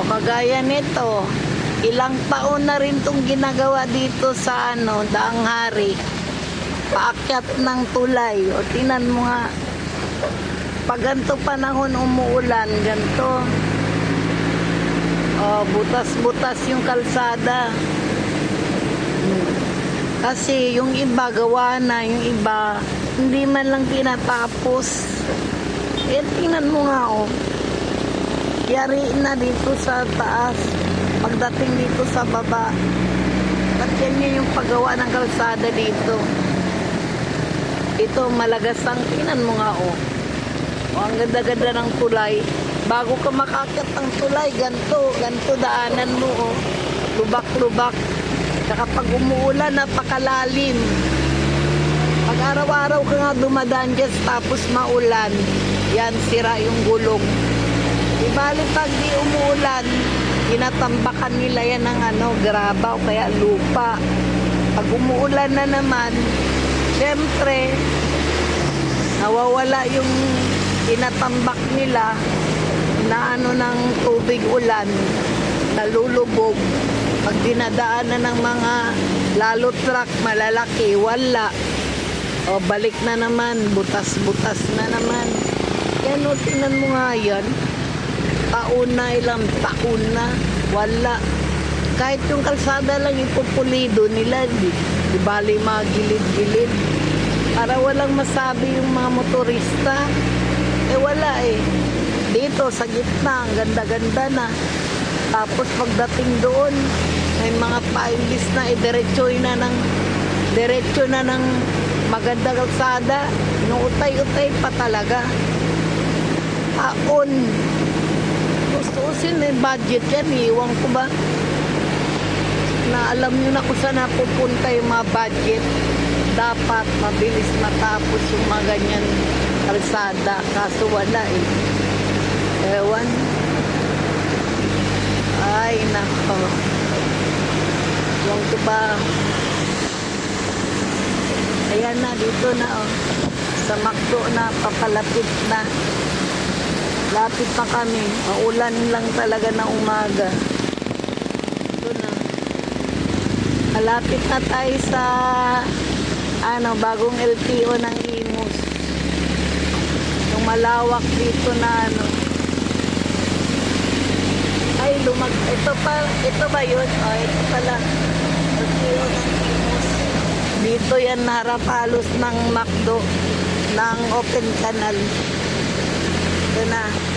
O, kagaya nito, ilang taon na rin itong ginagawa dito sa ano, Daang Hari. Paakyat ng tulay. O, tinan mo nga. Pag ganito panahon umuulan, ganito. O, butas-butas yung kalsada. Kasi yung iba gawa na, yung iba hindi man lang tinatapos. Eh, tingnan mo nga, oh. Yari na dito sa taas. Pagdating dito sa baba. At yan yun yung paggawa ng kalsada dito. Ito, malagasang. Tingnan mo nga, oh. Oh, ang ganda-ganda ng tulay. Bago ka makakit ng tulay, ganto, ganto daanan mo, oh. Lubak-lubak. Saka pag umuulan, napakalalim. Pag araw-araw ka nga dumadaan dyan, tapos maulan, yan, sira yung gulong. Ibalik pag di umuulan, tinatambakan nila yan ng ano, graba o kaya lupa. Pag umuulan na naman, syempre, nawawala yung tinatambak nila na ano ng tubig ulan, nalulubog. Pag dinadaanan ng mga lalo truck malalaki, wala. O balik na naman, butas-butas na naman. Yan o, tingnan mo nga yan. Taon na, ilang taon na, wala. Kahit yung kalsada lang ipupulido nila, di, di bali mga gilid-gilid. Para walang masabi yung mga motorista. Eh wala eh. Dito sa gitna, ang ganda-ganda na. Tapos pagdating doon, may mga pailis na idiretso na ng diretso na ng maganda kalsada. Inuutay-utay pa talaga. Taon. Gusto may budget yan. Iwan ko ba? Na alam nyo na kung saan napupunta yung mga budget. Dapat mabilis matapos yung mga ganyan kalsada. Kaso wala eh. Ewan. Ay, nako. Yung ko ba? Ayan na, dito na oh. Sa Macdo na, papalapit na. Lapit na kami. Maulan lang talaga na umaga. Ito na. Malapit na tayo sa ano, bagong LTO ng Imus. Yung malawak dito na ano. Ay, lumag... Ito pa, ito ba yun? Oh, ito pala. LTO ng Imus. Dito yan harap halos ng McDo ng open canal. Ito na.